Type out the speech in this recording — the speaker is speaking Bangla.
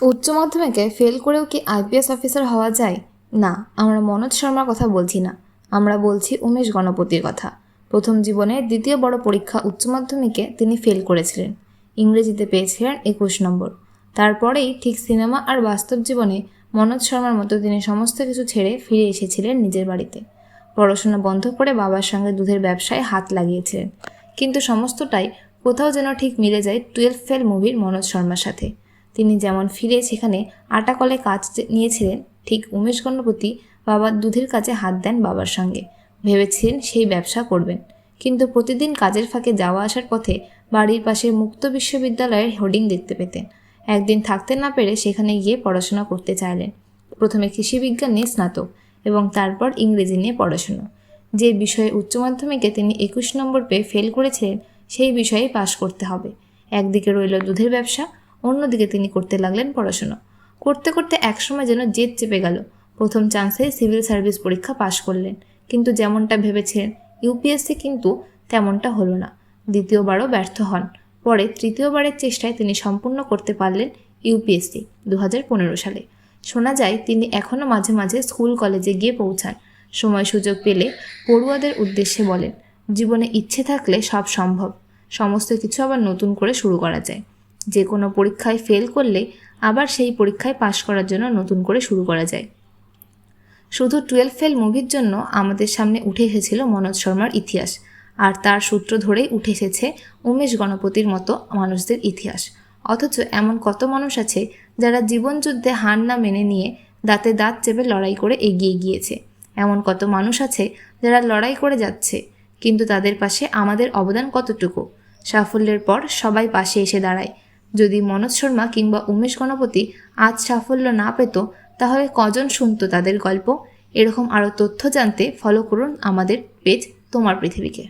উচ্চ মাধ্যমিকে ফেল করেও কি আইপিএস অফিসার হওয়া যায়? না, আমরা মনোজ শর্মার কথা বলছি না। আমরা বলছি উমেশ গণপতির কথা। প্রথম জীবনের দ্বিতীয় বড় পরীক্ষা উচ্চ মাধ্যমিকে তিনি ফেল করেছিলেন। ইংরেজিতে পেয়েছিলেন একুশ নম্বর। তারপরেই ঠিক সিনেমা আর বাস্তব জীবনে মনোজ শর্মার মতো তিনি সমস্ত কিছু ছেড়ে ফিরে এসেছিলেন নিজের বাড়িতে। পড়াশোনা বন্ধ করে বাবার সঙ্গে দুধের ব্যবসায় হাত লাগিয়েছিলেন। কিন্তু সমস্তটাই কোথাও যেন ঠিক মিলে যায় টুয়েলভ ফেল মুভির মনোজ শর্মার সাথে। তিনি যেমন ফিরে সেখানে আটা কলে কাজ নিয়েছিলেন, ঠিক উমেশ গণপতি বাবার দুধের কাজে হাত দেন বাবার সঙ্গে। ভেবেছিলেন সেই ব্যবসা করবেন। কিন্তু প্রতিদিন কাজের ফাঁকে যাওয়া আসার পথে বাড়ির পাশে মুক্ত বিশ্ববিদ্যালয়ের হোর্ডিং দেখতে পেতেন। একদিন থাকতে না পেরে সেখানে গিয়ে পড়াশোনা করতে চাইলেন। প্রথমে কৃষিবিজ্ঞান নিয়ে স্নাতক এবং তারপর ইংরেজি নিয়ে পড়াশোনা। যে বিষয়ে উচ্চ মাধ্যমিকে তিনি একুশ নম্বর পেয়ে ফেল করেছিলেন, সেই বিষয়ে পাশ করতে হবে। একদিকে রইল দুধের ব্যবসা অন্যদিকে তিনি করতে লাগলেন পড়াশোনা। করতে করতে একসময় যেন জেদ চেপে গেল। প্রথম চান্সে সিভিল সার্ভিস পরীক্ষা পাশ করলেন। কিন্তু যেমনটা ভেবেছিলেন ইউপিএসসি কিন্তু তেমনটা হলো না। দ্বিতীয়বারও ব্যর্থ হন। পরে তৃতীয়বারের চেষ্টায় তিনি সম্পূর্ণ করতে পারলেন ইউপিএসসি দু হাজার পনেরো সালে। শোনা যায়, তিনি এখনও মাঝে মাঝে স্কুল কলেজে গিয়ে পৌঁছান। সময় সুযোগ পেলে পড়ুয়াদের উদ্দেশ্যে বলেন, জীবনে ইচ্ছে থাকলে সব সম্ভব। সমস্ত কিছু আবার নতুন করে শুরু করা যায়। যে কোনো পরীক্ষায় ফেল করলে আবার সেই পরীক্ষায় পাশ করার জন্য নতুন করে শুরু করা যায়। শুধু টুয়েলভ ফেল মুভির জন্য আমাদের সামনে উঠে এসেছিল মনোজ শর্মার ইতিহাস, আর তার সূত্র ধরেই উঠে এসেছে উমেশ গণপতির মতো মানুষদের ইতিহাস। অথচ এমন কত মানুষ আছে যারা জীবনযুদ্ধে হার না মেনে নিয়ে দাঁতে দাঁত চেপে লড়াই করে এগিয়ে গিয়েছে। এমন কত মানুষ আছে যারা লড়াই করে যাচ্ছে, কিন্তু তাদের পাশে আমাদের অবদান কতটুকু? সাফল্যের পর সবাই পাশে এসে দাঁড়ায়। যদি মনোজ শর্মা কিংবা উমেশ গণপতি আজ সাফল্য না পেত, তাহলে কজন শুনত তাদের গল্প? এরকম আরও তথ্য জানতে ফলো করুন আমাদের পেজ তোমার পৃথিবীকে।